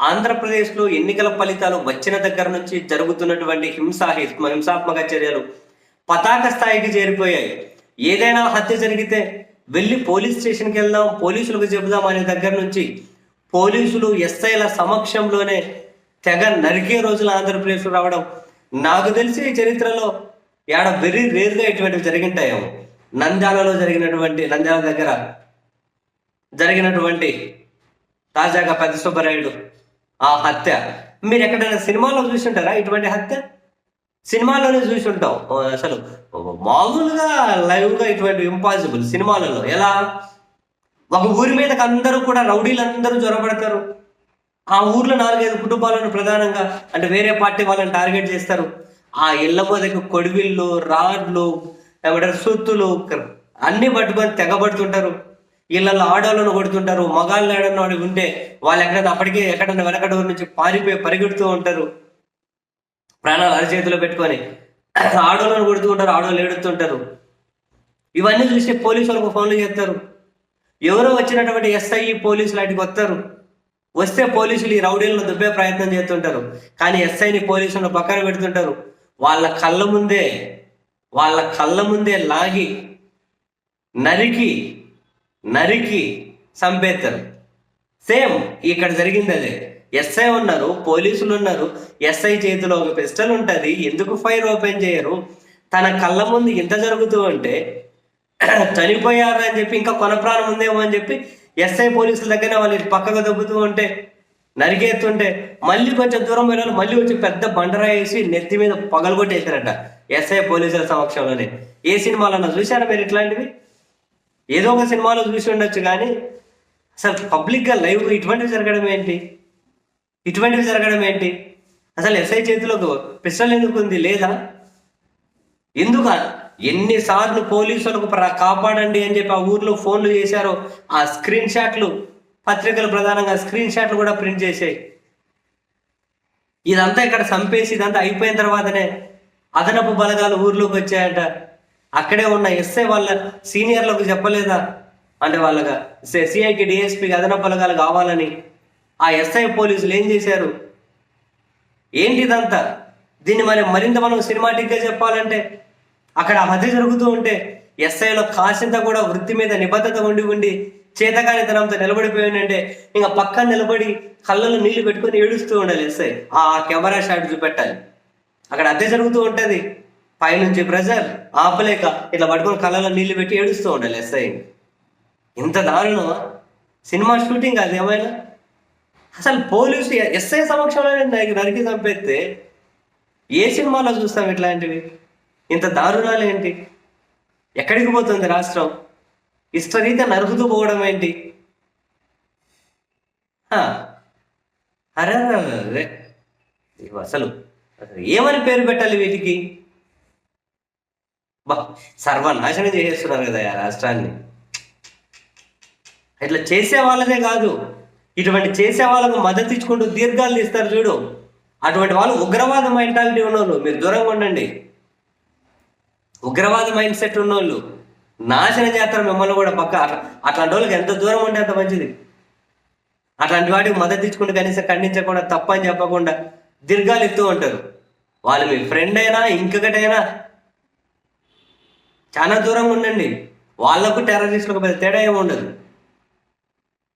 ఆంధ్రప్రదేశ్లో ఎన్నికల ఫలితాలు వచ్చిన దగ్గర నుంచి జరుగుతున్నటువంటి హింసా హింస- హింసాత్మక చర్యలు పతాక స్థాయికి చేరిపోయాయి. ఏదైనా హత్య జరిగితే వెళ్ళి పోలీస్ స్టేషన్కి వెళ్దాం పోలీసులకు చెబుదాం అనే దగ్గర నుంచి పోలీసులు ఎస్ఐల సమక్షంలోనే తెగ నరికే రోజులు ఆంధ్రప్రదేశ్లో రావడం నాకు తెలిసి చరిత్రలో ఏడ వెరీ రేర్గా ఇటువంటివి జరిగింటాయేమో. నంద్యాలలో జరిగినటువంటి నంద్యాల దగ్గర జరిగినటువంటి తాజాగా పెద్ద సుబ్బరాయుడు ఆ హత్య. మీరు ఎక్కడైనా సినిమాలో చూసుంటారా ఇటువంటి హత్య? సినిమాలోనే చూసి ఉంటాం అసలు మామూలుగా లైవ్గా ఇటువంటి ఇంపాసిబుల్ సినిమాలలో. ఎలా? ఒక ఊరి మీదకి అందరూ కూడా రౌడీలందరూ జ్వరపడతారు ఆ ఊర్లో నాలుగైదు కుటుంబాలను ప్రధానంగా అంటే వేరే పార్టీ వాళ్ళని టార్గెట్ చేస్తారు. ఆ ఇళ్ళ మీదకి కొడివిళ్ళు రాడ్లు ఏమంటారు సుత్తులు అన్ని పట్టుకొని తెగబడుతుంటారు. వీళ్ళల్లో ఆడవాళ్ళను కొడుతుంటారు మగాళ్ళు ఆడని వాడికి ఉంటే వాళ్ళు ఎక్కడైనా అప్పటికే ఎక్కడన్నా వెనకడ ఊరి నుంచి పారిపోయి పరిగెడుతూ ఉంటారు. ప్రాణాలు అరచేతిలో పెట్టుకొని ఆడవాళ్ళను కొడుతూ ఉంటారు ఆడవాళ్ళు ఏడుతుంటారు. ఇవన్నీ చూసి పోలీసు వాళ్ళకు ఫోన్లు చేస్తారు. ఎవరో వచ్చినటువంటి ఎస్ఐ పోలీసులు వాటికి వస్తారు. వస్తే పోలీసులు ఈ రౌడీలను దుబ్బే ప్రయత్నం చేస్తుంటారు. కానీ ఎస్ఐని పోలీసులను పక్కన పెడుతుంటారు. వాళ్ళ కళ్ళ ముందే వాళ్ళ కళ్ళ ముందే లాగి నరికి నరికి చంపేస్తారు సేమ్ ఇక్కడ జరిగింది అదే. ఎస్ఐ ఉన్నారు పోలీసులు ఉన్నారు ఎస్ఐ చేతిలో ఒక పిస్టల్ ఉంటుంది ఎందుకు ఫైర్ ఓపెన్ చేయరు? తన కళ్ళ ముందు ఇంత జరుగుతూ ఉంటే చనిపోయారు అని చెప్పి ఇంకా కొన ప్రాణం ఉందేమో అని చెప్పి ఎస్ఐ పోలీసుల దగ్గర వాళ్ళు పక్కకు దొబ్బుతూ ఉంటే నరికేస్తుంటే మళ్ళీ కొంచెం దూరం వెళ్ళాలి మళ్ళీ వచ్చి పెద్ద బండరా వేసి నెత్తి మీద పగలగొట్టేశారట ఎస్ఐ పోలీసుల సమక్షంలోనే. ఏ సినిమాలన్నా చూశారా మీరు ఇట్లాంటివి? ఏదో ఒక సినిమాలో చూసి ఉండొచ్చు కానీ అసలు పబ్లిక్గా లైవ్ ఇటువంటివి జరగడం ఏంటి? ఇటువంటివి జరగడం ఏంటి? అసలు ఎస్ఐ చేతిలో పిస్టల్ ఎందుకు ఉంది? లేదా? ఎందుకు ఎన్నిసార్లు పోలీసులకు కాపాడండి అని చెప్పి ఆ ఊర్లో ఫోన్లు చేశారో ఆ స్క్రీన్ షాట్లు పత్రికలు ప్రధానంగా స్క్రీన్ షాట్లు కూడా ప్రింట్ చేసాయి ఇదంతా ఇక్కడ చంపేసి ఇదంతా అయిపోయిన తర్వాతనే అదనపు బలగాలు ఊర్లోకి వచ్చాయంట. అక్కడే ఉన్న ఎస్ఐ వాళ్ళ సీనియర్లకు చెప్పలేదా? అంటే వాళ్ళగా సిఐకి డిఎస్పీకి అదనపు బలగాలు కావాలని ఆ ఎస్ఐ పోలీసులు ఏం చేశారు? ఏంటి ఇదంతా దీన్ని మరి మరింత మనం సినిమాటిక్గా చెప్పాలంటే అక్కడ హత్య జరుగుతూ ఉంటే ఎస్ఐలో కాసింత కూడా వృత్తి మీద నిబద్ధత ఉండి ఉండి చేతకానితనంతో నిలబడిపోయానంటే ఇంకా పక్కన నిలబడి కళ్ళలో నీళ్ళు పెట్టుకొని ఏడుస్తూ ఉండాలి ఎస్ఐ. ఆ కెమెరా షాట్ చూపెట్టాలి. అక్కడ హత్య జరుగుతూ ఉంటుంది. పైనుంచి ప్రెజర్ ఆపలేక ఇట్లా పట్టుకొని కళ్ళలో నీళ్ళు పెట్టి ఏడుస్తూ ఉండాలి ఎస్ఐ ఇంత దారుణమా? సినిమా షూటింగ్ అది ఏమైనా? అసలు పోలీసు ఎస్ఐ సమక్షంలోనే నరికి నరికి చంపేస్తే ఏ సినిమాలో చూస్తాం ఇట్లాంటివి? ఇంత దారుణాలు ఏంటి? ఎక్కడికి పోతుంది రాష్ట్రం? ఇష్టరీత నరుకుతూ పోవడం ఏంటి? అరే. అసలు ఏమని పేరు పెట్టాలి వీటికి? బా సర్వనాశనం చేసేస్తున్నారు కదా ఆ రాష్ట్రాన్ని. ఇట్లా చేసే వాళ్ళదే కాదు ఇటువంటి చేసే వాళ్ళకు మద్దతు ఇచ్చుకుంటూ దీర్ఘాలు ఇస్తారు చూడు. అటువంటి వాళ్ళు ఉగ్రవాద మెంటాలిటీ ఉన్నోళ్ళు మీరు దూరంగా ఉండండి. ఉగ్రవాద మైండ్ సెట్ ఉన్నోళ్ళు నాశనం చేస్తారు మిమ్మల్ని కూడా పక్క అట్లా అట్లాంటి వాళ్ళకి ఎంత దూరం ఉంటే అంత మంచిది. అట్లాంటి వాటికి మద్దతు ఇచ్చుకుంటూ కనీసం ఖండించకుండా తప్పని చెప్పకుండా దీర్ఘాలు ఇస్తూ ఉంటారు. వాళ్ళు మీ ఫ్రెండ్ అయినా ఇంకొకటైనా చాలా దూరంగా ఉండండి. వాళ్ళకు టెర్రరిస్టులకు పెద్ద తేడా ఏమి ఉండదు.